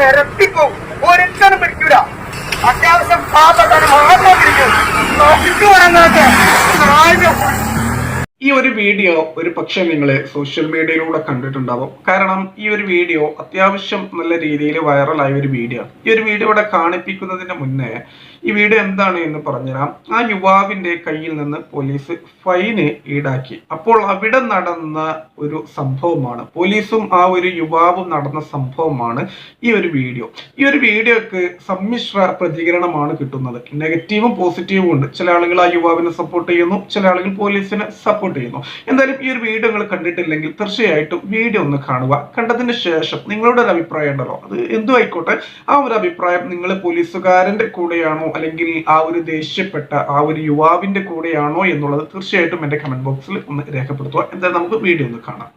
നിരത്തിപ്പോവും ഒരുത്തനും പിടിക്കൂല. അത്യാവശ്യം പാപത്തിന് മാത്രം പിടിക്കും നോക്കിട്ട് വേണമെന്നൊക്കെ ഈ ഒരു വീഡിയോ ഒരു പക്ഷേ നിങ്ങൾ സോഷ്യൽ മീഡിയയിലൂടെ കണ്ടിട്ടുണ്ടാവും. കാരണം ഈ ഒരു വീഡിയോ അത്യാവശ്യം നല്ല രീതിയിൽ വൈറലായ ഒരു വീഡിയോ ഈ ഒരു വീഡിയോ ഇവിടെ കാണിപ്പിക്കുന്നതിന് മുന്നേ ഈ വീഡിയോ എന്താണ് എന്ന് പറഞ്ഞുതരാം. ആ യുവാവിന്റെ കയ്യിൽ നിന്ന് പോലീസ് ഫൈന് ഈടാക്കി. അപ്പോൾ അവിടെ നടന്ന ഒരു സംഭവമാണ്. പോലീസും ആ ഒരു യുവാവും നടന്ന സംഭവമാണ് ഈ ഒരു വീഡിയോ. ഈ ഒരു വീഡിയോക്ക് സമ്മിശ്ര പ്രതികരണമാണ് കിട്ടുന്നത്. നെഗറ്റീവും പോസിറ്റീവും ഉണ്ട്. ചില ആളുകൾ ആ യുവാവിനെ സപ്പോർട്ട് ചെയ്യുന്നു. ചില ആളുകൾ പോലീസിനെ സപ്പോർട്ട് ചെയ്യുന്നു എന്തായാലും ഈ ഒരു വീഡിയോ നിങ്ങൾ കണ്ടിട്ടില്ലെങ്കിൽ തീർച്ചയായിട്ടും വീഡിയോ ഒന്ന് കാണുക. കണ്ടതിന് ശേഷം നിങ്ങളുടെ ഒരു അഭിപ്രായം ഉണ്ടല്ലോ. അത് എന്തു ആയിക്കോട്ടെ. ആ ഒരു അഭിപ്രായം നിങ്ങൾ പോലീസുകാരന്റെ കൂടെയാണോ അല്ലെങ്കിൽ ആ ഒരു ദേഷ്യപ്പെട്ട ആ ഒരു യുവാവിന്റെ കൂടെയാണോ എന്നുള്ളത് തീർച്ചയായിട്ടും എന്റെ കമന്റ് ബോക്സിൽ ഒന്ന് രേഖപ്പെടുത്തുക. എന്തായാലും നമുക്ക് വീഡിയോ ഒന്ന് കാണാം.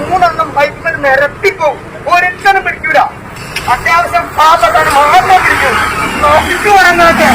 മൂന്നെണ്ണം ബൈക്കിൽ നിരത്തിപ്പോവും ഒരുത്തനും പിടിക്കൂല അത്യാവശ്യം പാപത്താണ് മാത്രം പിടിക്കും നോക്കിട്ട് വേണമെന്നൊക്കെ